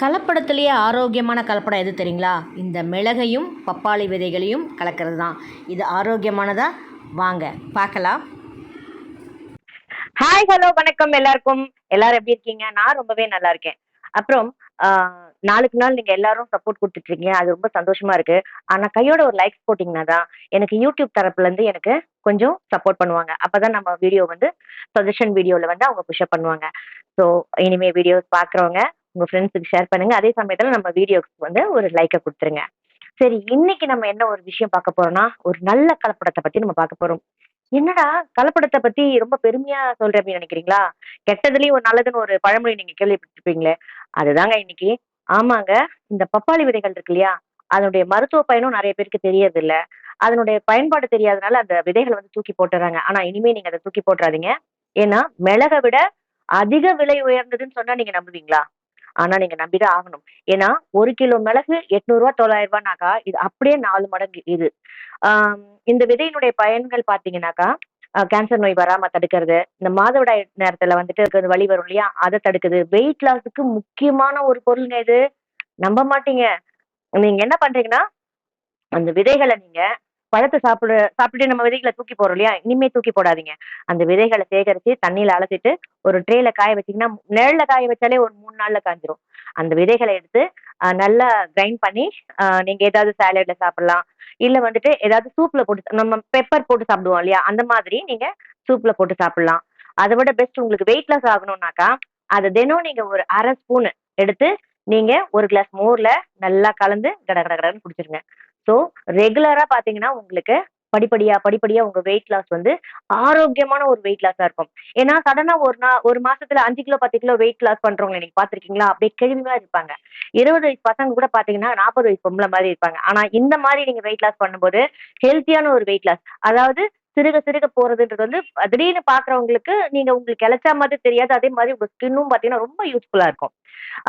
கலப்படத்துலேயே ஆரோக்கியமான கலப்படம் எது தெரியுங்களா? இந்த மிளகையும் பப்பாளி விதைகளையும் கலக்கிறது தான் இது ஆரோக்கியமானதா? வாங்க பார்க்கலாம். ஹாய் ஹலோ வணக்கம் எல்லாருக்கும். எல்லாரும் எப்படி இருக்கீங்க? நான் ரொம்பவே நல்லா இருக்கேன். அப்புறம் நாளுக்கு நாள் நீங்க எல்லாரும் சப்போர்ட் கொடுத்துட்டு இருக்கீங்க அது ரொம்ப சந்தோஷமா இருக்கு. ஆனா கையோட ஒரு லைக்ஸ் போட்டீங்கன்னா தான் எனக்கு யூடியூப் தரப்புல இருந்து எனக்கு கொஞ்சம் சப்போர்ட் பண்ணுவாங்க. அப்பதான் நம்ம வீடியோ வந்து சஜஷன் வீடியோல வந்து அவங்க புஷ்அப் பண்ணுவாங்க. ஸோ இனிமே வீடியோஸ் பாக்குறவங்க உங்க ஃப்ரெண்ட்ஸுக்கு ஷேர் பண்ணுங்க. அதே சமயத்துல நம்ம வீடியோக்கு வந்து ஒரு லைக்கை கொடுத்துருங்க. சரி இன்னைக்கு நம்ம என்ன ஒரு விஷயம் பார்க்க போறோம்னா ஒரு நல்ல கலப்படத்தை பத்தி நம்ம பார்க்க போறோம். என்னடா கலப்படத்தை பத்தி ரொம்ப பெருமையா சொல்றேன் அப்படின்னு நினைக்கிறீங்களா? கெட்டதுலயும் ஒரு நல்லதுன்னு ஒரு பழமொழி நீங்க கேள்விப்பட்டிருப்பீங்களே. அதுதாங்க இன்னைக்கு. ஆமாங்க இந்த பப்பாளி விதைகள் இருக்கு இல்லையா? அதனுடைய மருத்துவ பயனும் நிறைய பேருக்கு தெரியறது இல்ல அதனுடைய பயன்பாடு தெரியாதனால அந்த விதைகளை வந்து தூக்கி போட்டுறாங்க. ஆனா இனிமே நீங்க அதை தூக்கி போட்டுறாதீங்க. ஏன்னா மிளகை விட அதிக விலை உயர்ந்ததுன்னு சொன்னா நீங்க நம்புவீங்களா? ஆனா நீங்க நம்பிதான் ஆகணும். ஏன்னா ஒரு கிலோ மிளகு எட்நூறு ரூபா தொள்ளாயிரம் ரூபாய்னாக்கா இது அப்படியே நாலு மடங்கு இது. ஆஹ் இந்த விதையினுடைய பயன்கள் பாத்தீங்கன்னாக்கா கேன்சர் நோய் வராம தடுக்கிறது இந்த மாதவிடாய் நேரத்துல வந்துட்டு இருக்கிறது வரும் இல்லையா? அதை தடுக்குது. வெயிட் லாஸுக்கு முக்கியமான ஒரு பொருளுங்க இது. நம்ப மாட்டீங்க. நீங்க என்ன பண்றீங்கன்னா அந்த விதைகளை நீங்க பழத்தை சாப்பிட சாப்பிட்டு நம்ம விதைகளை தூக்கி போறோம் இல்லையா? இனிமே தூக்கி போடாதீங்க. அந்த விதைகளை சேகரிச்சு தண்ணியில அலசிட்டு ஒரு ட்ரேல காய வச்சீங்கன்னா நிழல்ல காய வச்சாலே ஒரு மூணு நாள்ல காஞ்சிரும். அந்த விதைகளை எடுத்து நல்லா கிரைண்ட் பண்ணி ஆஹ், நீங்க ஏதாவது சாலட்ல சாப்பிடலாம். இல்ல வந்துட்டு ஏதாவது சூப்ல போட்டு நம்ம பெப்பர் போட்டு சாப்பிடுவோம் இல்லையா? அந்த மாதிரி நீங்க சூப்ல போட்டு சாப்பிடலாம். அதை விட பெஸ்ட் உங்களுக்கு வெயிட் லாஸ் ஆகணும்னாக்கா அதை தினம் நீங்க ஒரு அரை ஸ்பூன் எடுத்து நீங்க ஒரு கிளாஸ் மோர்ல நல்லா கலந்து கட கட கடன்னு குடிச்சிருங்க. ஸோ ரெகுலரா பாத்தீங்கன்னா உங்களுக்கு படிப்படியா படிப்படியா உங்க வெயிட் லாஸ் வந்து ஆரோக்கியமான ஒரு வெயிட் லாஸா இருக்கும். ஏன்னா சடனா ஒரு நா ஒரு மாசத்துல அஞ்சு கிலோ பத்து கிலோ வெயிட் லாஸ் பண்றவங்க நீங்க பாத்திருக்கீங்களா? அப்படியே கேள்வியா இருப்பாங்க. இருபது வயசு பசங்க கூட பாத்தீங்கன்னா நாற்பது வயசு பொம்பளை மாதிரி இருப்பாங்க. ஆனா இந்த மாதிரி நீங்க வெயிட் லாஸ் பண்ணும்போது ஹெல்த்தியான ஒரு வெயிட் லாஸ் அதாவது சிறுக சிறுக போறதுன்றது வந்து திடீர்னு பாக்குறவங்களுக்கு நீங்க உங்களுக்கு இழைச்சா மாதிரி தெரியாது. அதே மாதிரி உங்க ஸ்கின்னும் பாத்தீங்கன்னா ரொம்ப யூஸ்ஃபுல்லா இருக்கும்.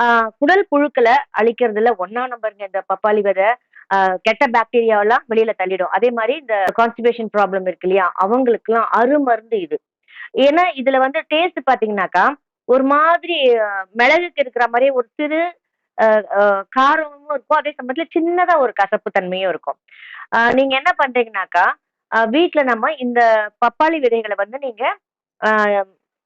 ஆஹ் குடல் புழுக்களை அழிக்கிறதுல ஒன்னா நம்பருங்க இந்த பப்பாளி விதை. கெட்ட பாக்டீரியாவெல்லாம் வெளியில தள்ளிடும். அதே மாதிரி இந்த கான்ஸ்டிபேஷன் ப்ராப்ளம் இருக்கு இல்லையா? அவங்களுக்குலாம் அருமருந்து இது. ஏன்னா இதுல வந்து டேஸ்ட் பாத்தீங்கன்னாக்கா ஒரு மாதிரி மிளகுக்கு இருக்கிற மாதிரி ஒரு சிறு காரமும் இருக்கும். அதே சமயத்துல சின்னதா ஒரு கசப்பு தன்மையும் இருக்கும் நீங்க என்ன பண்றீங்கன்னாக்கா வீட்டுல நம்ம இந்த பப்பாளி விதைகளை வந்து நீங்க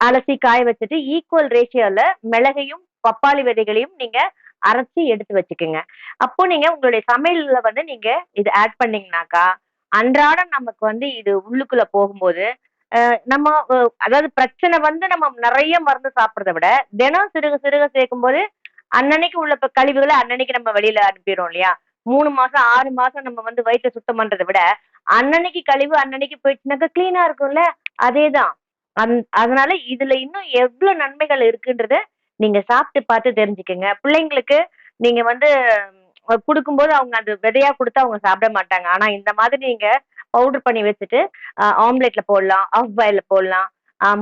அலசி காய வச்சுட்டு ஈக்குவல் ரேஷியோல மிளகையும் பப்பாளி விதைகளையும் நீங்க அரைச்சி எடுத்து வச்சுக்கோங்க. அப்போ நீங்க உங்களுடைய சமையல்ல வந்து நீங்க இது ஆட் பண்ணீங்கன்னாக்கா அன்றாடம் நமக்கு வந்து இது உள்ளுக்குள்ள போகும்போது நம்ம அதாவது பிரச்சனை வந்து நம்ம நிறைய மருந்து சாப்பிட்றத விட தினம் சிறுக சிறுக சேர்க்கும் போது அன்னன்னைக்கு உள்ள கழிவுகளை அன்னன்னைக்கு நம்ம வெளியில அனுப்பிடுறோம் இல்லையா? மூணு மாசம் ஆறு மாசம் நம்ம வந்து வயிற்றை சுத்தம் பண்றதை விட அன்னன்னைக்கு கழிவு அன்னன்னைக்கு போயிடுச்சுனாக்கா கிளீனா இருக்கும்ல? அதேதான். அந் அதனால இதுல இன்னும் எவ்வளவு நன்மைகள் இருக்குன்றத நீங்க சாப்பிட்டு பார்த்து தெரிஞ்சுக்கங்க. பிள்ளைங்களுக்கு நீங்க வந்து கொடுக்கும்போது அவங்க அது விதையா கொடுத்து அவங்க சாப்பிட மாட்டாங்க. ஆனா இந்த மாதிரி நீங்க பவுடர் பண்ணி வச்சுட்டு ஆம்லெட்ல போடலாம் ஆஃப் பாயில போடலாம்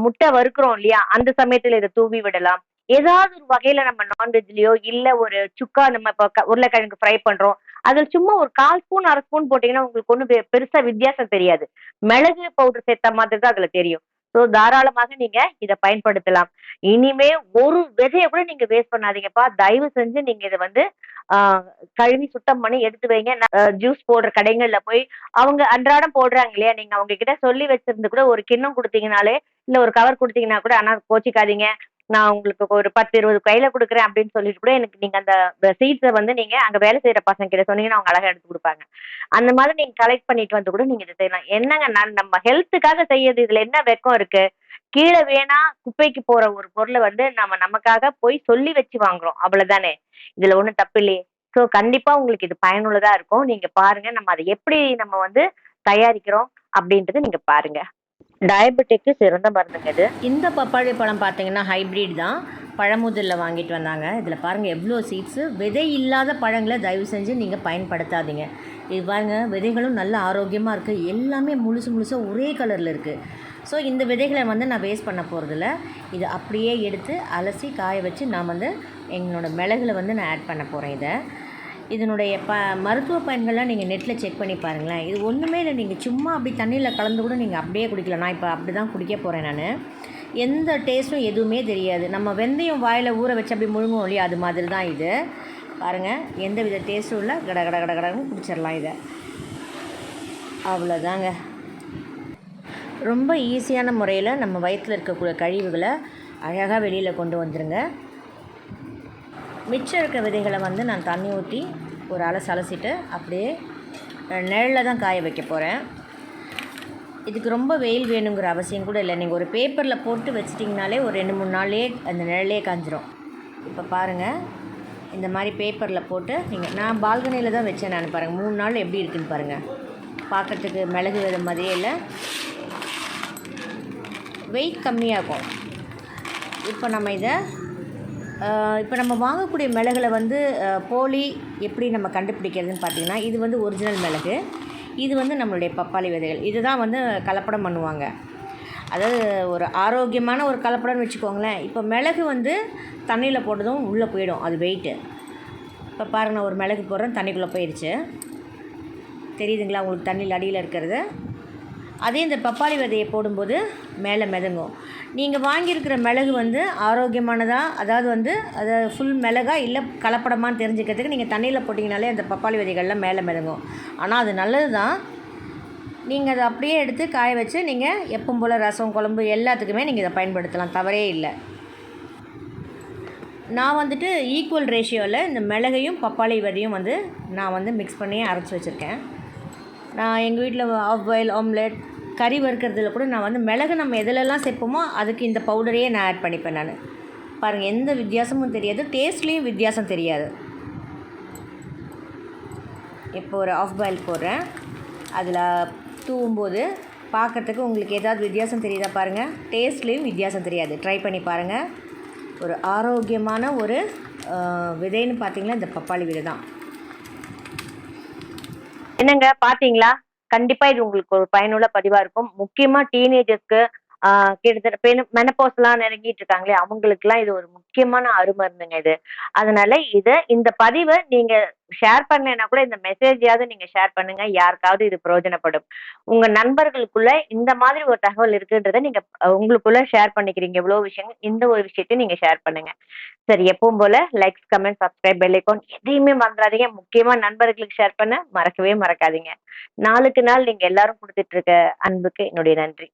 முட்டை வறுக்கிறோம் இல்லையா? அந்த சமயத்துல இதை தூவி விடலாம். ஏதாவது ஒரு வகையில நம்ம நான்வெஜ்லயோ இல்ல ஒரு சுக்கா நம்ம இப்போ க- உருளைக்கிழங்கு ஃப்ரை பண்றோம். அதுல சும்மா ஒரு கால் ஸ்பூன் அரை ஸ்பூன் போட்டீங்கன்னா உங்களுக்கு ஒன்றும் பெருசா வித்தியாசம் தெரியாது. மிளகு பவுடர் சேர்த்த மாதிரி தான் அதுல தெரியும். ஸோ தாராளமாக நீங்க இதை பயன்படுத்தலாம். இனிமே ஒரு விதைய கூட நீங்க வேஸ்ட் பண்ணாதீங்கப்பா. தயவு செஞ்சு நீங்க இதை வந்து கழுவி சுத்தம் பண்ணி எடுத்து வைங்க. ஜூஸ் போடுற கடைகள்ல போய் அவங்க அன்றாடம் போடுறாங்க இல்லையா? நீங்க அவங்க கிட்ட சொல்லி வச்சிருந்து கூட ஒரு கிண்ணம் கொடுத்தீங்கனாலே இல்ல ஒரு கவர் கொடுத்தீங்கன்னா கூட ஆனா கோச்சிக்காதீங்க. நான் உங்களுக்கு ஒரு பத்து இருபது கையில கொடுக்குறேன் அப்படின்னு சொல்லிட்டு கூட எனக்கு நீங்க அந்த சீட்ஸை வந்து நீங்க அங்க வேலை செய்யற பசங்க கிட்ட சொன்னீங்கன்னா அவங்க அழகா எடுத்து கொடுப்பாங்க. அந்த மாதிரி நீங்க கலெக்ட் பண்ணிட்டு வந்து கூட நீங்க இதை செய்யலாம். என்னங்க நான் நம்ம ஹெல்த்துக்காக செய்யறது? இதுல என்ன வெக்கம் இருக்கு? கீழே வேணா குப்பைக்கு போற ஒரு பொருளை வந்து நம்ம நமக்காக போய் சொல்லி வச்சு வாங்குறோம். அவ்வளவுதானே? இதுல ஒண்ணும் தப்பு இல்லையே. ஸோ கண்டிப்பா உங்களுக்கு இது பயனுள்ளதா இருக்கும். நீங்க பாருங்க நம்ம அதை எப்படி நம்ம வந்து தயாரிக்கிறோம் அப்படின்றது நீங்க பாருங்க. டயபெட்டிக்கு சிறந்த மருந்துங்க இது. இந்த பப்பாளி பழம் பார்த்தீங்கன்னா ஹைப்ரிட் தான். பழமுதிரில் வாங்கிட்டு வந்தாங்க. இதில் பாருங்கள் எவ்வளோ சீட்ஸு விதை இல்லாத பழங்களை தயவு செஞ்சு நீங்கள் பயன்படுத்தாதீங்க. இது பாருங்கள் விதைகளும் நல்ல ஆரோக்கியமாக இருக்குது எல்லாமே முழுசு முழுசாக ஒரே கலரில் இருக்குது ஸோ இந்த விதைகளை வந்து நான் வேஸ்ட் பண்ண போகிறதில்ல இது அப்படியே எடுத்து அலசி காய வச்சு நான் வந்து எங்களோட மிளகுல வந்து நான் ஆட் பண்ண போகிறேன் இதை. இதனுடைய ப மருத்துவ பயன்கள்லாம் நீங்கள் நெட்டில் செக் பண்ணி பாருங்களேன். இது ஒன்றுமே இல்லை நீங்கள் சும்மா அப்படி தண்ணியில் கலந்து கூட நீங்கள் அப்படியே குடிக்கலாம். நான் இப்போ அப்படி தான் குடிக்க போகிறேன் நான். எந்த டேஸ்ட்டும் எதுவுமே தெரியாது. நம்ம வெந்தயம் வாயில் ஊற வச்சு அப்படி முழுங்கும் இல்லையா அது மாதிரி தான் இது. பாருங்கள் எந்த வித டேஸ்ட்டும் இல்லை. கட கட கட கடன்னு குடிச்சிடலாம் இதை. அவ்வளோதாங்க ரொம்ப ஈஸியான முறையில் நம்ம வயிற்றில் இருக்கக்கூடிய கழிவுகளை அழகாக வெளியில் கொண்டு வந்துருங்க. மிச்சம் இருக்க விதைகளை வந்து நான் தண்ணி ஊற்றி ஒரு அலசு அலசிட்டு அப்படியே நிழலில் தான் காய வைக்க போகிறேன் இதுக்கு ரொம்ப வெயில் வேணுங்கிற அவசியம் கூட இல்லை. நீங்கள் ஒரு பேப்பரில் போட்டு வச்சிட்டிங்கனாலே ஒரு ரெண்டு மூணு நாள்லேயே அந்த நிழலே காஞ்சிரும். இப்போ பாருங்கள் இந்த மாதிரி பேப்பரில் போட்டு நீங்கள் நான் பால்கனியில் தான் வச்சேன் நான் பாருங்கள் மூணு நாள் எப்படி இருக்குன்னு பாருங்கள் பார்க்கறதுக்கு மிளகு வித மாதிரியே இல்லை. வெயிட் கம்மியாகும். இப்போ நம்ம இதை இப்போ நம்ம வாங்கக்கூடிய மிளகுல வந்து போலி எப்படி நம்ம கண்டுபிடிக்கிறதுன்னு பார்த்தீங்கன்னா இது வந்து ஒரிஜினல் மிளகு. இது வந்து நம்மளுடைய பப்பாளி விதைகள். இதுதான் வந்து கலப்படம் பண்ணுவாங்க. அதாவது ஒரு ஆரோக்கியமான ஒரு கலப்படம்னு வச்சுக்கோங்களேன். இப்போ மிளகு வந்து தண்ணியில் போட்டதும் உள்ளே போயிடும். அது வெயிட்டு இப்போ பாருங்கள் நான் ஒரு மிளகு போடுறேன் தண்ணிக்குள்ளே போயிடுச்சு தெரியுதுங்களா? உங்களுக்கு தண்ணியில் அடியில் இருக்கிறது. அதே இந்த பப்பாளி விதையை போடும்போது மேலே மிதங்கும். நீங்கள் வாங்கியிருக்கிற மிளகு வந்து ஆரோக்கியமானதாக அதாவது வந்து அதை ஃபுல் மிளகா இல்லை கலப்படமான்னு தெரிஞ்சுக்கிறதுக்கு நீங்கள் தண்ணியில் போட்டிங்கனாலே அந்த பப்பாளி விதைகள்லாம் மேலே மிதங்கும். ஆனால் அது நல்லது தான். நீங்கள் அதை அப்படியே எடுத்து காய வச்சு நீங்கள் எப்பவும் போல் ரசம் குழம்பு எல்லாத்துக்குமே நீங்கள் இதை பயன்படுத்தலாம். தவறே இல்லை. நான் வந்துட்டு ஈக்குவல் ரேஷியோவில் இந்த மிளகையும் பப்பாளி விதையும் வந்து நான் வந்து மிக்ஸ் பண்ணி அரைச்சி வச்சுருக்கேன். நான் எங்கள் வீட்டில் ஆஃப் பாயில் ஆம்லெட் கறி வறுக்கிறதுல கூட நான் வந்து மிளகு நம்ம எதுலெல்லாம் சேர்ப்போமோ அதுக்கு இந்த பவுடரையே நான் ஆட் பண்ணிப்பேன் நான். பாருங்கள் எந்த வித்தியாசமும் தெரியாது டேஸ்ட்லேயும் வித்தியாசம் தெரியாது. இப்போ ஒரு ஆஃப் பாயில் போடுறேன். அதில் தூவும்போது பார்க்கறதுக்கு உங்களுக்கு ஏதாவது வித்தியாசம் தெரியுதா பாருங்கள் டேஸ்ட்லேயும் வித்தியாசம் தெரியாது. ட்ரை பண்ணி பாருங்கள் ஒரு ஆரோக்கியமான ஒரு விதைன்னு பார்த்தீங்கன்னா இந்த பப்பாளி விதை தான் என்னங்க பார்த்தீங்களா கண்டிப்பா இது உங்களுக்கு ஒரு பயனுள்ள பதிவா இருக்கும். முக்கியமா டீனேஜர்ஸ்க்கு கிட்டத்தட்ட மெனப்போஸ் எல்லாம் நெருங்கிட்டு இருக்காங்களே அவங்களுக்கு எல்லாம் இது ஒரு முக்கியமான அருமருந்துங்க இது. அதனால இத இந்த பதிவை நீங்க ஷேர் பண்ணலைன்னா கூட இந்த மெசேஜையாவது நீங்க ஷேர் பண்ணுங்க. யாருக்காவது இது பிரயோஜனப்படும். உங்க நண்பர்களுக்குள்ள இந்த மாதிரி ஒரு தகவல் இருக்குன்றத நீங்க உங்களுக்குள்ள ஷேர் பண்ணிக்கிறீங்க. இவ்வளவு விஷயங்கள் இந்த ஒரு விஷயத்தையும் நீங்க ஷேர் பண்ணுங்க. சரி எப்பவும் போல likes comment subscribe bell icon எதையுமே மறந்துடாதீங்க முக்கியமா நண்பர்களுக்கு ஷேர் பண்ண மறக்கவே மறக்காதீங்க. நாளுக்கு நாள் நீங்க எல்லாரும் கொடுத்துட்டு இருக்க அன்புக்கு என்னுடைய நன்றி.